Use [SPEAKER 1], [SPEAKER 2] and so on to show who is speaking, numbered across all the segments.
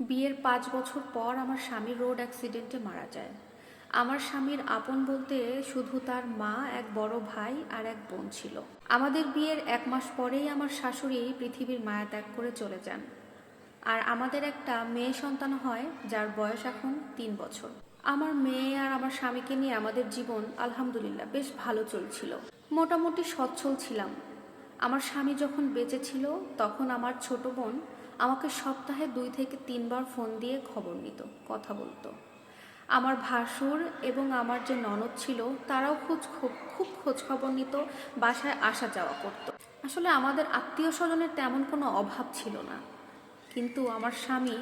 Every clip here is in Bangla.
[SPEAKER 1] বিয়ের পাঁচ বছর পর আমার স্বামী রোড অ্যাক্সিডেন্টে মারা যায়। আমার স্বামীর আপন বলতে শুধু তার মা, এক বড় ভাই আর এক বোন ছিল। আমাদের বিয়ের এক মাস পরেই আমার শাশুড়ি পৃথিবীর মায়া ত্যাগ করে চলে যান। আর আমাদের একটা মেয়ে সন্তান হয়, যার বয়স এখন তিন বছর। আমার মেয়ে আর আমার স্বামীকে নিয়ে আমাদের জীবন আলহামদুলিল্লাহ বেশ ভালো চলছিল। মোটামুটি সচ্ছল ছিলাম। আমার স্বামী যখন বেঁচে ছিল, তখন আমার ছোট বোন আমাকে সপ্তাহে দুই থেকে তিনবার ফোন দিয়ে খবর নিত, কথা বলতো। আমার ভাসুর এবং আমার যে ননদ ছিল, তারাও খুব খুব খোঁজ খবর নিত, বাসায় আসা যাওয়া করতো। আসলে আমাদের আত্মীয় স্বজনের তেমন কোনো অভাব ছিল না। কিন্তু আমার স্বামী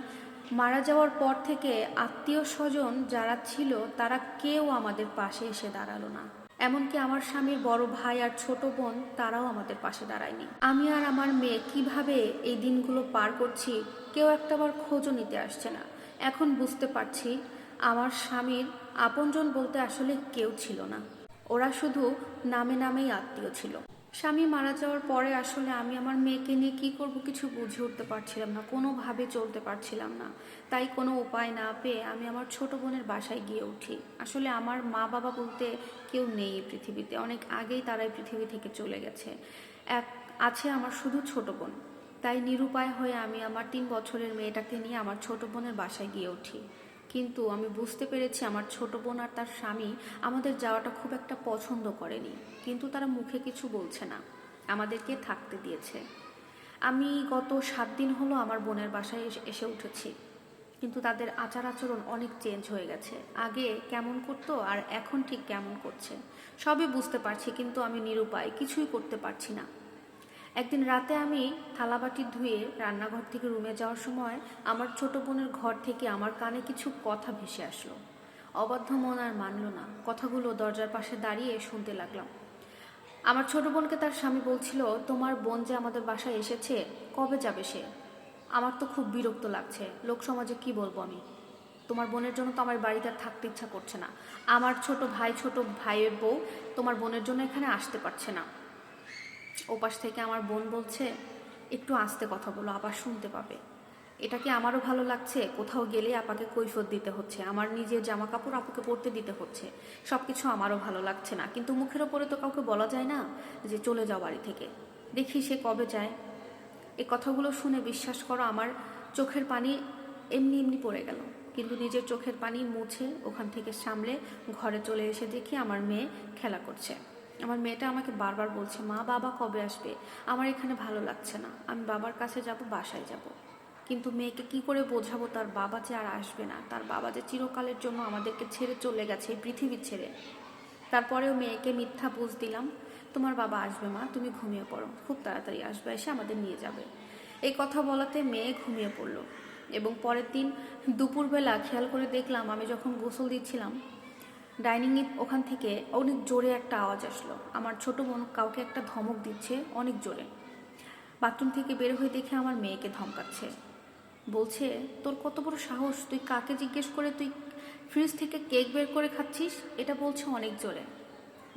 [SPEAKER 1] মারা যাওয়ার পর থেকে আত্মীয় স্বজন যারা ছিল, তারা কেউ আমাদের পাশে এসে দাঁড়াল না। এমনকি আমার স্বামীর বড় ভাই আর ছোট বোন তারাও আমাদের পাশে দাঁড়ায়নি। আমি আর আমার মেয়ে কীভাবে এই দিনগুলো পার করছি কেউ একটাবার খোঁজও নিতে আসছে না। এখন বুঝতে পারছি আমার স্বামীর আপনজন বলতে আসলে কেউ ছিল না। ওরা শুধু নামে নামেই আত্মীয় ছিল। স্বামী মারা যাওয়ার পরে আসলে আমি আমার মেয়েকে নিয়ে কী করব কিছু বুঝে উঠতে পারছিলাম না, কোনোভাবে চলতে পারছিলাম না। তাই কোনো উপায় না পেয়ে আমি আমার ছোট বোনের বাসায় গিয়ে উঠি। আসলে আমার মা বাবা বলতে কেউ নেই এই পৃথিবীতে, অনেক আগেই তারাই পৃথিবী থেকে চলে গেছে। এক, আছে আমার শুধু ছোট বোন। তাই নিরুপায় হয়ে আমি আমার তিন বছরের মেয়েটাকে নিয়ে আমার ছোট বোনের বাসায় গিয়ে উঠি। কিন্তু আমি বুঝতে পেরেছি আমার ছোট বোন আর তার স্বামী আমাদের যাওয়াটা খুব একটা পছন্দ করেনি, কিন্তু তারা মুখে কিছু বলছে না, আমাদেরকে থাকতে দিয়েছে। আমি গত সাত দিন হলো আমার বোনের বাসায় এসে- উঠেছি, কিন্তু তাদের আচার আচরণ অনেক চেঞ্জ হয়ে গেছে, আগে কেমন করতো আর এখন ঠিক কেমন করছে, সবই বুঝতে পারছি, কিন্তু আমি নিরুপায়, কিছুই করতে পারছি না। একদিন রাতে আমি থালাবাটি ধুয়ে রান্নাঘর থেকে রুমে যাওয়ার সময় আমার ছোট বোনের ঘর থেকে আমার কানে কিছু কথা ভেসে আসলো। অবাধ্য মন আর মানল না। কথাগুলো দরজার পাশে দাঁড়িয়ে শুনতে লাগলাম। আমার ছোট বোনকে তার স্বামী বলছিল, তোমার বোন যে আমাদের বাসায় এসেছে, কবে যাবে সে? আমার তো খুব বিরক্ত লাগছে। লোক সমাজে কি বলব আমি? তোমার বোনের জন্য তো আমার বাড়িতে আর থাকতে ইচ্ছা করছে না। আমার ছোট ভাই, ছোট ভাইয়ের বউ তোমার বোনের জন্য এখানে আসতে পারছে না। ওপাশ থেকে আমার বোন বলছে, একটু আস্তে কথা বলো আবার শুনতে পাবে। এটা কি আমারও ভালো লাগছে? কোথাও গেলে আপাকে কৈফত দিতে হচ্ছে। আমার নিজের জামা কাপড় আপুকে পরতে দিতে হচ্ছে। সব কিছু আমারও ভালো লাগছে না। কিন্তু মুখের ওপরে তো কাউকে বলা যায় না যে চলে যাও বাড়ি থেকে। দেখি সে কবে যায়। এ কথাগুলো শুনে বিশ্বাস করো, আমার চোখের পানি এমনি এমনি পড়ে গেল। কিন্তু নিজের চোখের পানি মুছে ওখান থেকে সামলে ঘরে চলে এসে দেখি আমার মেয়ে খেলা করছে। আমার মেয়েটা আমাকে বারবার বলছে, মা, বাবা কবে আসবে? আমার এখানে ভালো লাগছে না। আমি বাবার কাছে যাব, বাসায় যাব। কিন্তু মেয়েকে কি করে বোঝাবো? তার বাবা যে আর আসবে না। তার বাবা যে চিরকালের জন্য আমাদেরকে ছেড়ে চলে গেছে, এই পৃথিবী ছেড়ে। তারপরেও মেয়েকে মিথ্যা বুঝ দিলাম, তোমার বাবা আসবে, মা, তুমি ঘুমিয়ে পড়ো। খুব তাড়াতাড়ি আসবে, এসে আমাদের নিয়ে যাবে। এই কথা বলাতে মেয়ে ঘুমিয়ে পড়ল এবং পরের দিন দুপুরবেলা খেয়াল করে দেখলাম, আমি যখন গোসল দিচ্ছিলাম ডাইনিংয়ে ওখান থেকে অনেক জোরে একটা আওয়াজ আসলো। আমার ছোট বোন কাউকে একটা ধমক দিচ্ছে অনেক জোরে। বাথরুম থেকে বের হয়ে দেখে আমার মেয়েকে ধমকাচ্ছে। বলছে, তোর কত বড় সাহস? তুই কাকে জিজ্ঞেস করে তুই ফ্রিজ থেকে কেক বের করে খাচ্ছিস? এটা বলছে অনেক জোরে।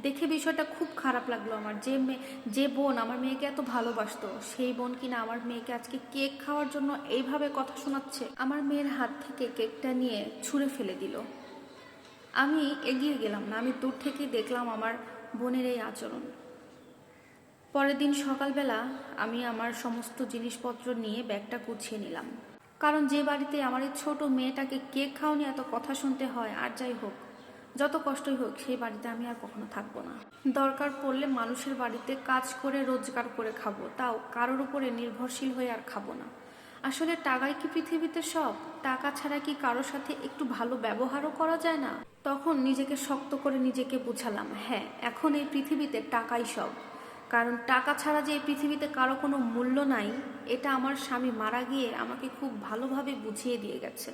[SPEAKER 1] দেখে বিষয়টা খুব খারাপ লাগল আমার। যে মেয়ে যে বোন আমার মেয়েকে এত ভালোবাসতো, সেই বোন কিনা আমার মেয়েকে আজকে কেক খাওয়ার জন্য এইভাবে কথা শোনাচ্ছে। আমার মেয়ের হাত থেকে কেকটা নিয়ে ছুঁড়ে ফেলে দিল। আমি এগিয়ে গেলাম না, আমি দূর থেকেই দেখলাম আমার বোনের এই আচরণ। পরের দিন সকালবেলা আমি আমার সমস্ত জিনিসপত্র নিয়ে ব্যাগটা গুছিয়ে নিলাম। কারণ যে বাড়িতে আমার এই ছোট মেয়েটাকে কেক খাওয়ানি এত কথা শুনতে হয়, আর যাই হোক, যত কষ্টই হোক, সেই বাড়িতে আমি আর কখনো থাকব না। দরকার পড়লে মানুষের বাড়িতে কাজ করে, রোজগার করে খাব, তাও কারোর উপরে নির্ভরশীল হয়ে আর খাব না। আসলে টাকাই কি পৃথিবীতে সব? টাকা ছাড়া কি কারোর সাথে একটু ভালো ব্যবহারও করা যায় না? তখন নিজেকে শক্ত করে নিজেকে বুঝালাম হ্যাঁ এখন এই পৃথিবীতে টাকাই সব। কারণ টাকা ছাড়া যে এই পৃথিবীতে কারও কোনো মূল্য নাই, এটা আমার স্বামী মারা গিয়ে আমাকে খুব ভালোভাবে বুঝিয়ে দিয়ে গেছে।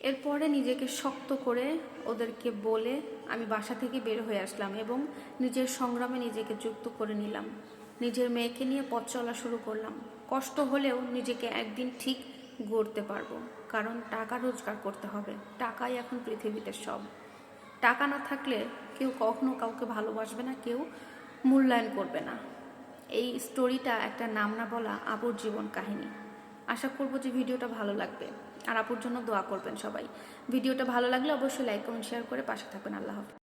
[SPEAKER 1] এরপরে নিজেকে শক্ত করে ওদেরকে বলে আমি বাসা থেকে বের হয়ে আসলাম এবং নিজের সংগ্রামে নিজেকে যুক্ত করে নিলাম। নিজের মেয়েকে নিয়ে পথ চলা শুরু করলাম। কষ্ট হলেও নিজেকে একদিন ঠিক গড়তে পারব। কারণ টাকা রোজগার করতে হবে। টাকাই এখন পৃথিবীতে সব। টাকা না থাকলে কেউ কখনো কাউকে ভালোবাসবে না, কেউ মূল্যায়ন করবে না। এই স্টোরিটা একটা নাম না বলা আপুর জীবন কাহিনী। আশা করব যে ভিডিওটা ভালো লাগবে। আর আপুর জন্য দোয়া করবেন সবাই। ভিডিওটা ভালো লাগলে অবশ্যই লাইক, কমেন্ট, শেয়ার করে পাশে থাকবেন। আল্লাহ হাফিজ।